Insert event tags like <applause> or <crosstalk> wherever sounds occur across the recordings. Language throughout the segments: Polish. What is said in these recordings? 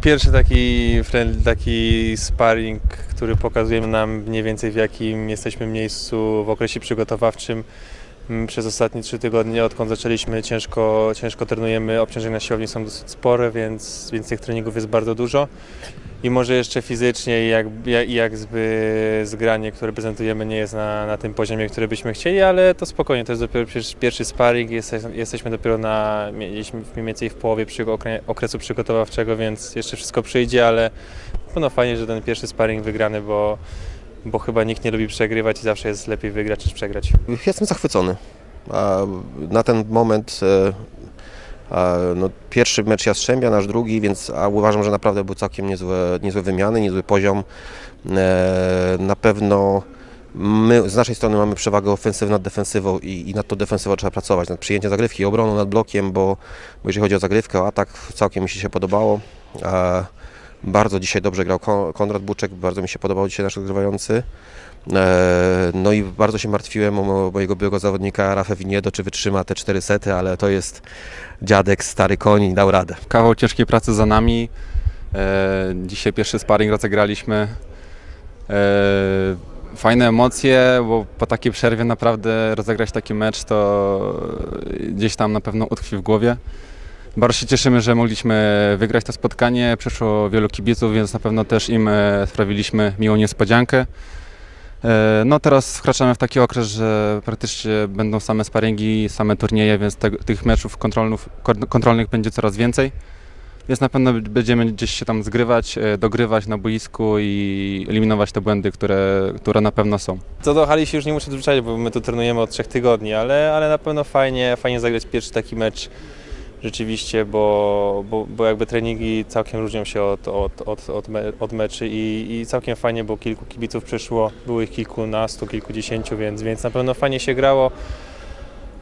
pierwszy taki, taki sparring, który pokazuje nam mniej więcej w jakim jesteśmy miejscu w okresie przygotowawczym. Mm, Przez ostatnie trzy tygodnie, odkąd zaczęliśmy, ciężko, ciężko trenujemy, obciążenia siłowni są dosyć spore, więc, więc tych treningów jest bardzo dużo. I może jeszcze fizycznie i jak, i jak zby zgranie, które prezentujemy nie jest na, na tym poziomie, który byśmy chcieli, ale to spokojnie, to jest dopiero pierwszy, sparring, jeste, jesteśmy dopiero na, mniej więcej w połowie przy, okre- okresu przygotowawczego, więc jeszcze wszystko przyjdzie, ale no fajnie, że ten pierwszy sparring wygrany, bo, bo chyba nikt nie lubi przegrywać i zawsze jest lepiej wygrać niż przegrać. Jestem zachwycony. Na ten moment e, no, pierwszy mecz Jastrzębia, nasz drugi, więc uważam, że naprawdę były całkiem niezłe, niezłe wymiany, niezły poziom. E, Na pewno my z naszej strony mamy przewagę ofensywną nad defensywą i, i nad tą defensywą trzeba pracować, nad przyjęciem zagrywki, obroną nad blokiem, bo, bo jeżeli chodzi o zagrywkę, o atak całkiem mi się się podobało. Bardzo dzisiaj dobrze grał Kon- Konrad Buczek, bardzo mi się podobał dzisiaj nasz rozgrywający. E, No i bardzo się martwiłem o mo- mojego byłego zawodnika Rafę Winiedo, czy wytrzyma te cztery sety, ale to jest dziadek, stary koń i dał radę. Kawał ciężkiej pracy za nami. E, dzisiaj pierwszy sparring rozegraliśmy. E, fajne emocje, bo po takiej przerwie naprawdę rozegrać taki mecz to gdzieś tam na pewno utkwi w głowie. Bardzo się cieszymy, że mogliśmy wygrać to spotkanie. Przyszło wielu kibiców, więc na pewno też im e, sprawiliśmy miłą niespodziankę. E, No teraz wkraczamy w taki okres, że praktycznie będą same sparingi, same turnieje, więc te, tych meczów kontrolnych, kontrolnych będzie coraz więcej. Więc na pewno będziemy gdzieś się tam zgrywać, e, dogrywać na boisku i eliminować te błędy, które, które na pewno są. Co do hali się już nie muszę zwyczaić, bo my tu trenujemy od trzech tygodni, ale, ale na pewno fajnie, fajnie zagrać pierwszy taki mecz rzeczywiście, bo, bo, bo jakby treningi całkiem różnią się od, od, od, od, me, od meczy i, i całkiem fajnie, bo kilku kibiców przyszło, było ich kilkunastu, kilkudziesięciu, więc, więc na pewno fajnie się grało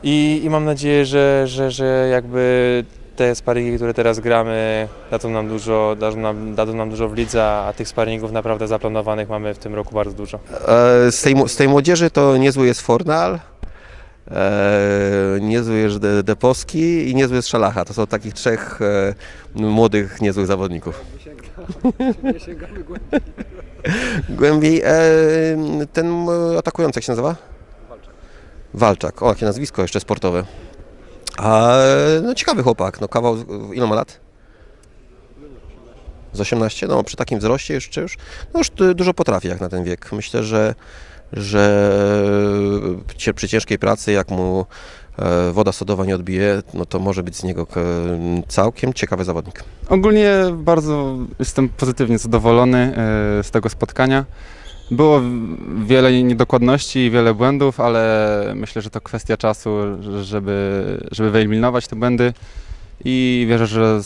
i, i mam nadzieję, że, że, że jakby te sparingi, które teraz gramy, dadzą nam dużo, dadzą nam, dadzą nam dużo w lidze, a tych sparingów naprawdę zaplanowanych mamy w tym roku bardzo dużo. E, Z tej, z tej młodzieży to niezły jest Fornal, e, niezły jest De- Deposki i niezły jest Szalacha. To są takich trzech e, młodych, niezłych zawodników. <laughs> Głębiej. E, ten e, atakujący, jak się nazywa? Walczak. O, jakie nazwisko jeszcze sportowe. A, no ciekawy chłopak, no kawał, ile ma lat? Z 18? No przy takim wzroście jeszcze już, no już du- dużo potrafi jak na ten wiek. Myślę, że, że przy ciężkiej pracy, jak mu e, woda sodowa nie odbije, no to może być z niego k- całkiem ciekawy zawodnik. Ogólnie bardzo jestem pozytywnie zadowolony e, z tego spotkania. Było wiele niedokładności i wiele błędów, ale myślę, że to kwestia czasu, żeby, żeby wyeliminować te błędy i wierzę, że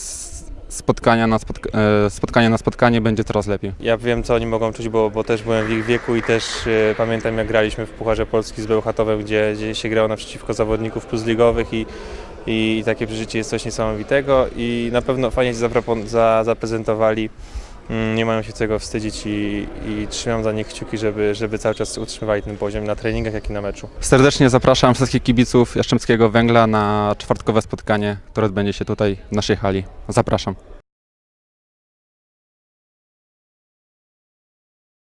spotkania na, spotka- e, spotkania na spotkanie będzie coraz lepiej. Ja wiem, co oni mogą czuć, bo, bo też byłem w ich wieku i też e, pamiętam, jak graliśmy w Pucharze Polski z Bełchatowem, gdzie, gdzie się grało naprzeciwko zawodników plus ligowych i, i takie przeżycie jest coś niesamowitego i na pewno fajnie się zaprezentowali. Mm, Nie mają się czego wstydzić i, i trzymam za nich kciuki, żeby, żeby cały czas utrzymywali ten poziom na treningach, jak i na meczu. Serdecznie zapraszam wszystkich kibiców Jastrzębskiego Węgla na czwartkowe spotkanie, które odbędzie się tutaj w naszej hali. Zapraszam.